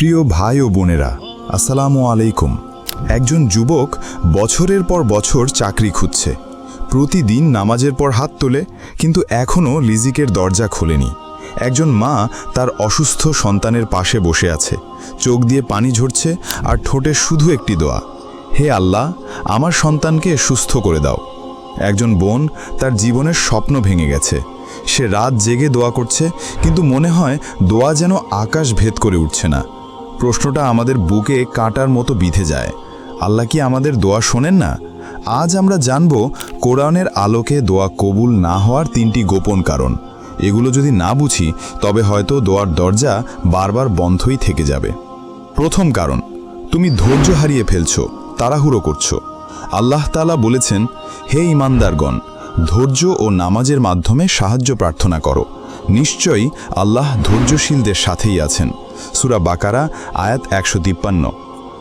প্রিয় ভাই ও বোনেরা, আসসালামু আলাইকুম। একজন যুবক বছরের পর বছর চাকরি খুঁজছে। প্রতিদিন নামাজের পর হাত তোলে, কিন্তু এখনও লিজিকের দরজা খোলেনি। একজন মা তার অসুস্থ সন্তানের পাশে বসে আছে। চোখ দিয়ে পানি ঝরছে আর ঠোঁটে শুধু একটি দোয়া। হে আল্লাহ, আমার সন্তানকে সুস্থ করে দাও। একজন বোন তার জীবনের স্বপ্ন ভেঙে গেছে। সে রাত জেগে দোয়া করছে, কিন্তু মনে হয় দোয়া যেন আকাশ ভেদ করে উঠছে না। প্রশ্নটা আমাদের বুকে কাটার মতো বিঁধে যায়। আল্লাহ কি আমাদের দোয়া শোনেন না? আজ আমরা জানব, কোরআনের আলোকে দোয়া কবুল না হওয়ার তিনটি গোপন কারণ। এগুলো যদি না বুঝি, তবে হয়তো দোয়ার দরজা বারবার বন্ধই থেকে যাবে। প্রথম কারণ, তুমি ধৈর্য হারিয়ে ফেলছো, তাড়াহুড়ো করছ। আল্লাহ তালা বলেছেন, হে ইমানদারগণ ধৈর্য ও নামাজের মাধ্যমে সাহায্য প্রার্থনা করো। নিশ্চয়ই আল্লাহ ধৈর্যশীলদের সাথেই আছেন। সুরা বাকারা, আয়াত একশো তিপ্পান্ন।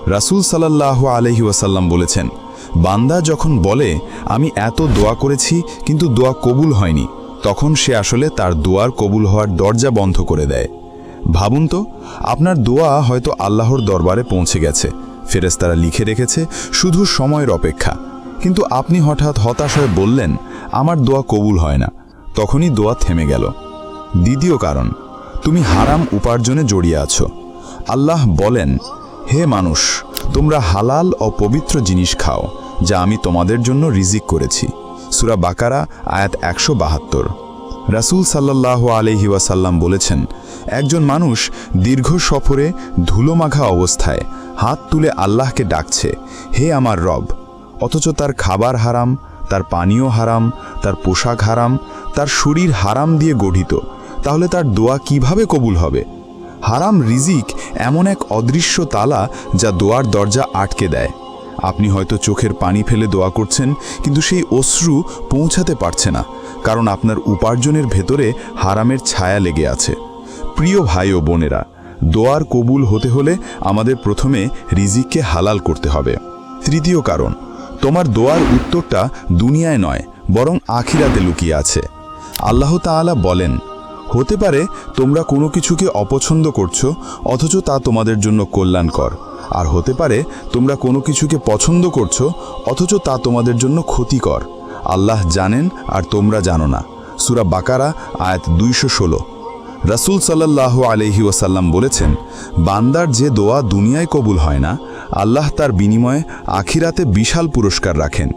রাসুল সাল্লাহ আলহি ওয়াসাল্লাম বলেছেন, বান্দা যখন বলে, আমি এত দোয়া করেছি, কিন্তু দোয়া কবুল হয়নি, তখন সে আসলে তার দোয়ার কবুল হওয়ার দরজা বন্ধ করে দেয়। ভাবুন তো, আপনার দোয়া হয়তো আল্লাহর দরবারে পৌঁছে গেছে ফেরেস্তারা লিখে রেখেছে, শুধু সময়ের অপেক্ষা। কিন্তু আপনি হঠাৎ হতাশ হয়ে বললেন, আমার দোয়া কবুল হয় না। তখনই দোয়া থেমে গেল। দ্বিতীয় কারণ তুমি হারাম উপার্জনে জড়িয়ে আছো। আল্লাহ বলেন, হে মানুষ, তোমরা হালাল ও পবিত্র জিনিস খাও, যা আমি তোমাদের জন্য রিজিক করেছি। সুরা বাকারা, আয়াত একশো বাহাত্তর। রাসুল সাল্লাহ আলহি ওয়াসাল্লাম বলেছেন, একজন মানুষ দীর্ঘ সফরে ধুলোমাখা অবস্থায় হাত তুলে আল্লাহকে ডাকছে, হে আমার রব, অথচ তার খাবার হারাম, তার পানীয় হারাম, তার পোশাক হারাম, তার শরীর হারাম দিয়ে গঠিত তাহলে তার দোয়া কীভাবে কবুল হবে? হারাম রিজিক এমন এক অদৃশ্য তালা যা দোয়ার দরজা আটকে দেয়। আপনি হয়তো চোখের পানি ফেলে দোয়া করছেন, কিন্তু সেই অশ্রু পৌঁছাতে পারছে না, কারণ আপনার উপার্জনের ভেতরে হারামের ছায়া লেগে আছে। প্রিয় ভাই ও বোনেরা, দোয়ার কবুল হতে হলে আমাদের প্রথমে রিজিককে হালাল করতে হবে। তৃতীয় কারণ, তোমার দোয়ার উত্তরটা দুনিয়ায় নয়, বরং আখিরাতে লুকিয়ে আছে। আল্লাহ তাআলা বলেন হতে পারে তোমরা কোনো কিছুকে অপছন্দ করছ, অথচ তা তোমাদের জন্য কল্যাণকর। আর হতে পারে তোমরা কোনো কিছুকে পছন্দ করছ, অথচ তা তোমাদের জন্য ক্ষতিকর। আল্লাহ জানেন আর তোমরা জানো না। সুরা বাকারা, আয়াত দুইশো ষোলো। রাসুল সাল্লাহ আলহি ওয়াসাল্লাম বলেছেন, বান্দার যে দোয়া দুনিয়ায় কবুল হয় না, আল্লাহ তার বিনিময়ে আখিরাতে বিশাল পুরস্কার রাখেন।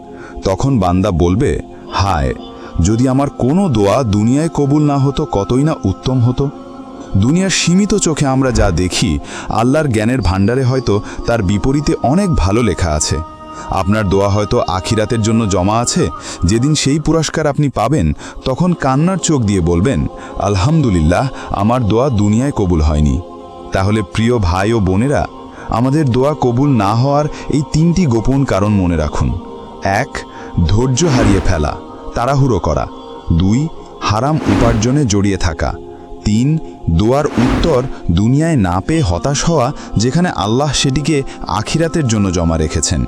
তখন বান্দা বলবে, হায় যদি আমার কোনো দোয়া দুনিয়ায় কবুল না হতো, কতই না উত্তম হতো? দুনিয়ার সীমিত চোখে আমরা যা দেখি, আল্লাহর জ্ঞানের ভাণ্ডারে হয়তো তার বিপরীতে অনেক ভালো লেখা আছে। আপনার দোয়া হয়তো আখিরাতের জন্য জমা আছে। যেদিন সেই পুরস্কার আপনি পাবেন, তখন কান্নার চোখ দিয়ে বলবেন, আলহামদুলিল্লাহ, আমার দোয়া দুনিয়ায় কবুল হয়নি। তাহলে প্রিয় ভাই ও বোনেরা, আমাদের দোয়া কবুল না হওয়ার এই তিনটি গোপন কারণ মনে রাখুন। এক, ধৈর্য হারিয়ে ফেলা। তাড়াহুড়ো করা। দুই, হারাম উপার্জনে জড়িয়ে থাকা। তিন, দোয়ার উত্তর দুনিয়ায় না পেয়ে হতাশ হওয়া, যেখানে আল্লাহ সেটিকে আখিরাতের জন্য জমা রেখেছেন।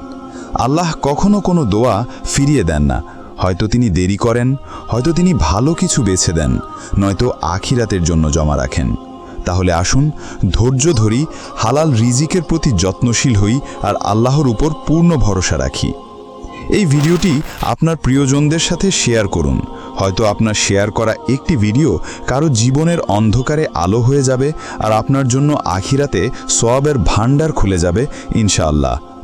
আল্লাহ কখনো কোনো দোয়া ফিরিয়ে দেন না। হয়তো তিনি দেরি করেন, হয়তো তিনি ভালো কিছু বেছে দেন, নয়তো আখিরাতের জন্য জমা রাখেন। তাহলে আসুন, ধৈর্য ধরি, হালাল রিজিকের প্রতি যত্নশীল হই আর আল্লাহর উপর পূর্ণ ভরসা রাখি। এই ভিডিওটি আপনার প্রিয়জনদের সাথে শেয়ার করুন। হয়তো আপনার শেয়ার করা একটি ভিডিও কারও জীবনের অন্ধকারে আলো হয়ে যাবে আর আপনার জন্য আখিরাতে সোয়াবের ভাণ্ডার খুলে যাবে, ইনশাআল্লাহ।